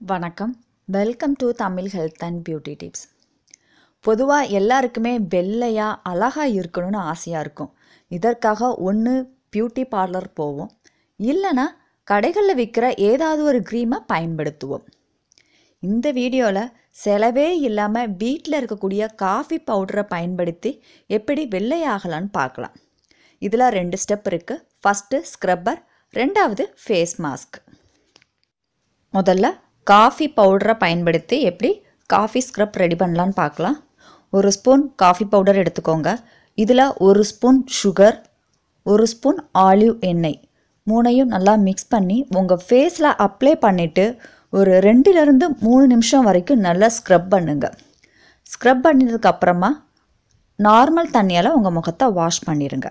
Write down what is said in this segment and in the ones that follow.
வணக்கம். Welcome to Tamil health and beauty tips பொதுவாக எல்லாருக்குமே வெள்ளையாக அழகாக இருக்கணும்னு ஆசையாக இருக்கும். இதற்காக ஒன்று பியூட்டி பார்லர் போவோம். இல்லைன்னா கடைகளில் விற்கிற ஏதாவது ஒரு க்ரீமை பயன்படுத்துவோம். இந்த வீடியோவில் செலவே இல்லாமல் வீட்டில் இருக்கக்கூடிய காஃபி பவுடரை பயன்படுத்தி எப்படி வெள்ளையாகலான்னு பார்க்கலாம். இதில் ரெண்டு ஸ்டெப் இருக்குது ஃபஸ்ட்டு ஸ்க்ரப்பர் ரெண்டாவது ஃபேஸ் மாஸ்க் முதல்ல காஃபி பவுடரை பயன்படுத்தி எப்படி காஃபி ஸ்க்ரப் ரெடி பண்ணலான்னு பார்க்கலாம். ஒரு ஸ்பூன் காஃபி பவுடர் எடுத்துக்கோங்க. இதில் ஒரு ஸ்பூன் சுகர் ஒரு ஸ்பூன் ஆலிவ் எண்ணெய் மூணையும் நல்லா மிக்ஸ் பண்ணி உங்கள் ஃபேஸில் அப்ளை பண்ணிவிட்டு ஒரு ரெண்டுலேருந்து மூணு நிமிஷம் வரைக்கும் நல்லா ஸ்க்ரப் பண்ணுங்கள் ஸ்க்ரப் பண்ணதுக்கப்புறமா நார்மல் தண்ணியால் உங்கள் முகத்தை வாஷ் பண்ணிடுங்க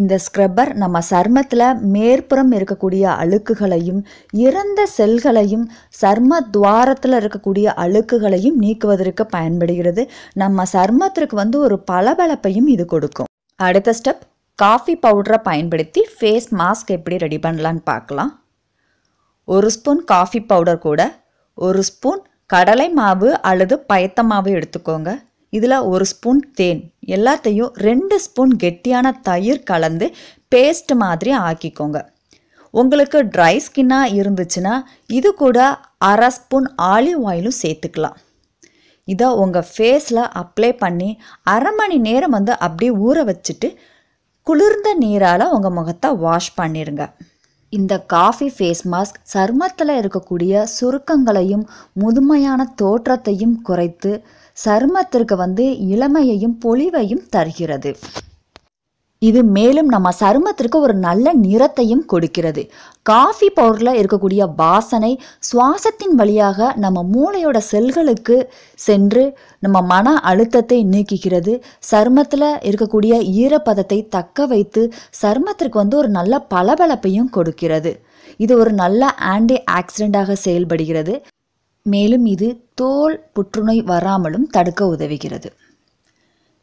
இந்த ஸ்க்ரப்பர் நம்ம சர்மத்தில் மேற்புறம் இருக்கக்கூடிய அழுக்குகளையும் இறந்த செல்களையும் சர்ம துவாரத்தில் இருக்கக்கூடிய அழுக்குகளையும் நீக்குவதற்கு பயன்படுகிறது. நம்ம சர்மத்திற்கு வந்து ஒரு பளபளப்பையும் இது கொடுக்கும். அடுத்த ஸ்டெப் காஃபி பவுடரை பயன்படுத்தி ஃபேஸ் மாஸ்க் எப்படி ரெடி பண்ணலான்னு பார்க்கலாம். ஒரு ஸ்பூன் காஃபி பவுடர் கூட ஒரு ஸ்பூன் கடலை மாவு அல்லது பயத்த மாவு எடுத்துக்கோங்க. இதில் ஒரு ஸ்பூன் தேன். எல்லாத்தையும் ரெண்டு ஸ்பூன் கெட்டியான தயிர் கலந்து பேஸ்ட் மாதிரி ஆக்கிக்கோங்க. உங்களுக்கு ட்ரை ஸ்கின்னாக இருந்துச்சுன்னா இது கூட அரை ஸ்பூன் ஆலிவ் ஆயிலும் சேர்த்துக்கலாம். இதை உங்கள் ஃபேஸில் அப்ளை பண்ணி அரை மணி நேரம் வந்து அப்படியே ஊற வச்சுட்டு குளிர்ந்த நீரால் உங்கள் முகத்தை வாஷ் பண்ணிடுங்க இந்த காஃபி ஃபேஸ் மாஸ்க் சருமத்தில் இருக்கக்கூடிய சுருக்கங்களையும் முதுமையான தோற்றத்தையும் குறைத்து சருமத்திற்கு வந்து இளமையையும் பொலிவையும் தருகிறது. இது மேலும் நம்ம சருமத்திற்கு ஒரு நல்ல நிறத்தையும் கொடுக்கிறது. காஃபி பவுடரில் இருக்கக்கூடிய வாசனை சுவாசத்தின் வழியாக நம்ம மூளையோட செல்களுக்கு சென்று நம்ம மன அழுத்தத்தை நீக்குகிறது. சருமத்தில் இருக்கக்கூடிய ஈரப்பதத்தை தக்க வைத்து சருமத்திற்கு வந்து ஒரு நல்ல பளபளப்பையும் கொடுக்கிறது. இது ஒரு நல்ல ஆன்டி ஆக்சிடெண்ட்டாக செயல்படுகிறது. மேலும் இது தோல் புற்றுநோய் வராமலும் தடுக்க உதவுகிறது.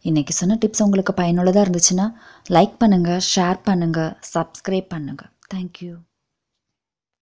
இன்றைக்கி சொன்ன டிப்ஸ் உங்களுக்கு பயனுள்ளதாக இருந்துச்சுன்னா லைக் பண்ணுங்கள் ஷேர் பண்ணுங்கள் சப்ஸ்கிரைப் பண்ணுங்கள் தேங்க்யூ